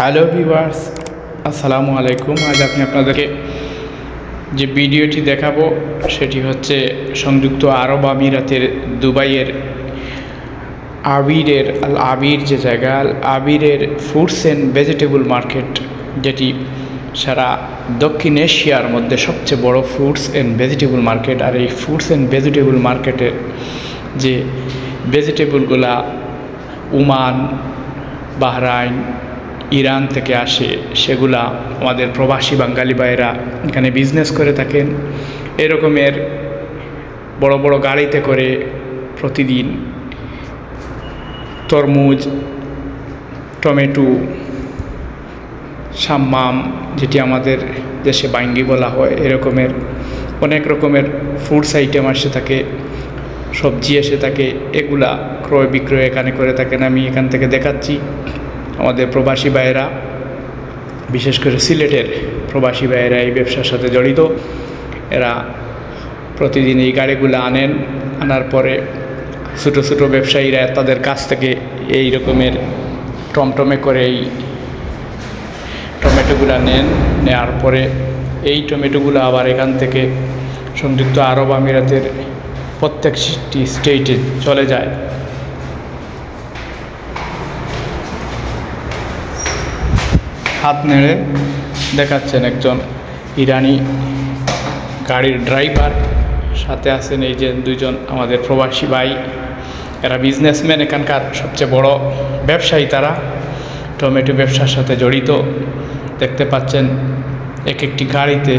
Hello viewers, আসসালামু আলাইকুম। আজ আমি আপনাদেরকে যে ভিডিওটি দেখাবো, সেটি হচ্ছে সংযুক্ত আরব আমিরাতের দুবাইয়ের আবিরের, আল আবির যে জায়গা, আল আবিরের ফ্রুটস অ্যান্ড ভেজিটেবল মার্কেট, যেটি সারা দক্ষিণ এশিয়ার মধ্যে সবচেয়ে বড় ফ্রুটস অ্যান্ড ভেজিটেবল মার্কেট। আর এই ফ্রুটস অ্যান্ড ভেজিটেবল মার্কেটের যে ভেজিটেবলগুলা ওমান বাহরাইন ইরান থেকে আসে, সেগুলা আমাদের প্রবাসী বাঙালি ভাইয়েরা এখানে বিজনেস করে থাকেন। এরকমের বড় বড় গাড়িতে করে প্রতিদিন তরমুজ, টমেটো, সাম্মাম, যেটি আমাদের দেশে বাইঙ্গি বলা হয়, এরকমের অনেক রকমের ফুডস আইটেম আসে থাকে, সবজি এসে থাকে, এগুলা ক্রয় বিক্রয় এখানে করে থাকেন। আমি এখান থেকে দেখাচ্ছি। আমাদের প্রবাসী ভাইয়েরা, বিশেষ করে সিলেটের প্রবাসী ভাইয়েরা এই ব্যবসার সাথে জড়িত। এরা প্রতিদিন এই গাড়িগুলো আনেন, আনার পরে ছোটো ছোটো ব্যবসায়ীরা তাদের কাছ থেকে এই রকমের টমটমে করে এই টমেটোগুলো নেন। নেওয়ার পরে এই টমেটোগুলো আবার এখান থেকে সংযুক্ত আরব আমিরাতের প্রত্যেকটি স্টেটে চলে যায়। হাত নেড়ে দেখাচ্ছেন একজন ইরানি গাড়ির ড্রাইভার। সাথে আছেন এই যে দুইজন আমাদের প্রবাসী ভাই। এরা বিজনেসম্যান এখানকার সবচেয়ে বড় ব্যবসায়ী তারা। টমেটো ব্যবসার সাথে জড়িত। দেখতে পাচ্ছেন এক একটি গাড়িতে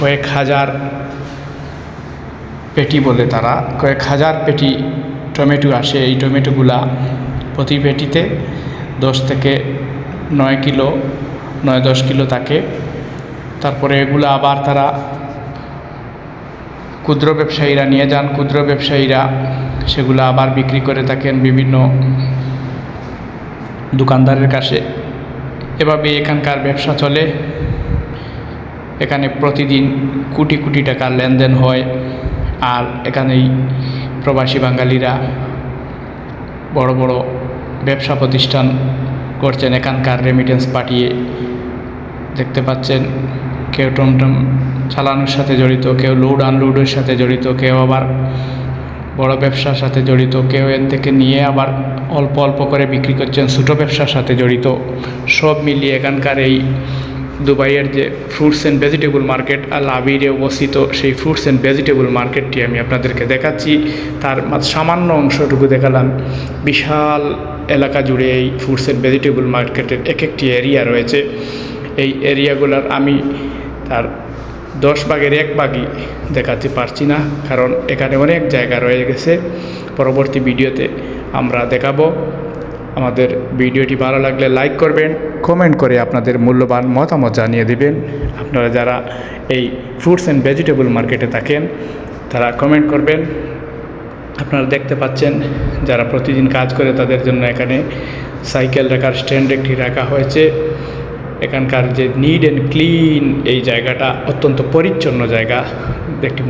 কয়েক হাজার পেটি বলে তারা, কয়েক হাজার পেটি টমেটো আসে এই টমেটোগুলা প্রতি পেটিতে। দশ থেকে নয় কিলো, নয় দশ কিলো থাকে। তারপরে এগুলো আবার তারা ক্ষুদ্র ব্যবসায়ীরা নিয়ে যান। ক্ষুদ্র ব্যবসায়ীরা সেগুলো আবার বিক্রি করে থাকেন বিভিন্ন দোকানদারের কাছে। এভাবে এখানকার ব্যবসা চলে। এখানে প্রতিদিন কোটি কোটি টাকার লেনদেন হয়। আর এখানেই প্রবাসী বাঙালিরা বড় বড় ব্যবসা প্রতিষ্ঠান করছেন, এখানকার রেমিটেন্স পাঠিয়ে দেখতে পাচ্ছেন, কেউ টমটম চালানোর সাথে জড়িত, কেউ লোড আনলোডের সাথে জড়িত, কেউ আবার বড় ব্যবসার সাথে জড়িত, কেউ এর থেকে নিয়ে আবার অল্প অল্প করে বিক্রি করছেন, ছোটো ব্যবসার সাথে জড়িত। সব মিলিয়ে এখানকার এই দুবাইয়ের যে ফ্রুটস অ্যান্ড ভেজিটেবল মার্কেট আল আবিরে অবস্থিত সেই ফ্রুটস অ্যান্ড ভেজিটেবল মার্কেটটি আমি আপনাদেরকে দেখাচ্ছি। তার সামান্য অংশটুকু দেখালাম। বিশাল এলাকা জুড়ে এই ফ্রুটস অ্যান্ড ভেজিটেবল মার্কেটের এক একটি এরিয়া রয়েছে। এই এরিয়াগুলোর আমি তার দশ ভাগের এক ভাগই দেখাতে পারছি না, কারণ এখানে অনেক জায়গা রয়ে গেছে। পরবর্তী ভিডিওতে আমরা দেখাবো। আমাদের ভিডিওটি ভালো লাগলে লাইক করবেন কমেন্ট করে আপনাদের মূল্যবান মতামত জানিয়ে দিবেন। আপনারা যারা এই ফ্রুটস অ্যান্ড ভেজিটেবল মার্কেটে থাকেন, তারা কমেন্ট করবেন। আপনারা দেখতে পাচ্ছেন যারা প্রতিদিন কাজ করে তাদের জন্য এখানে সাইকেল রাখার স্ট্যান্ড একটি রাখা হয়েছে। এখানকার যে নিড অ্যান্ড ক্লিন এই জায়গাটা অত্যন্ত পরিচ্ছন্ন জায়গা। একটি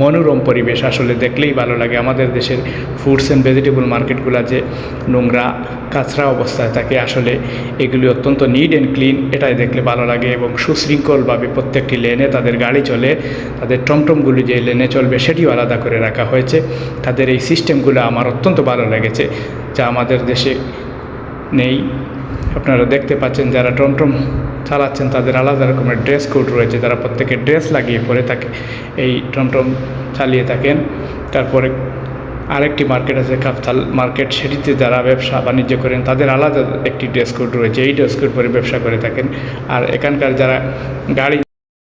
মনোরম পরিবেশ আসলে দেখলেই ভালো লাগে। আমাদের দেশের ফ্রুটস অ্যান্ড ভেজিটেবল মার্কেটগুলো যে নোংরা, কাঁচরা অবস্থায় থাকে, আসলে এগুলি অত্যন্ত নিড অ্যান্ড ক্লিন এটাই দেখলে ভালো লাগে এবং সুশৃঙ্খলভাবে প্রত্যেকটি লেনে তাদের গাড়ি চলে, তাদের টমটমগুলি যে লেনে চলবে সেটিও আলাদা করে রাখা হয়েছে। তাদের এই সিস্টেমগুলো আমার অত্যন্ত ভালো লেগেছে, যা আমাদের দেশে নেই। আপনারা দেখতে পাচ্ছেন যারা টমটম চালাচ্ছেন, তাদের আলাদা রকমের ড্রেস কোড রয়েছে। তারা প্রত্যেকে ড্রেস লাগিয়ে পরে থাকে এই টমটম চালিয়ে থাকেন। তারপরে আরেকটি মার্কেট আছে কাপতাল মার্কেট সেটিতে যারা ব্যবসা বাণিজ্য করেন, তাদের আলাদা একটি ড্রেস কোড রয়েছে। এই ড্রেস কোড পরে ব্যবসা করে থাকেন। আর এখানকার যারা গাড়ি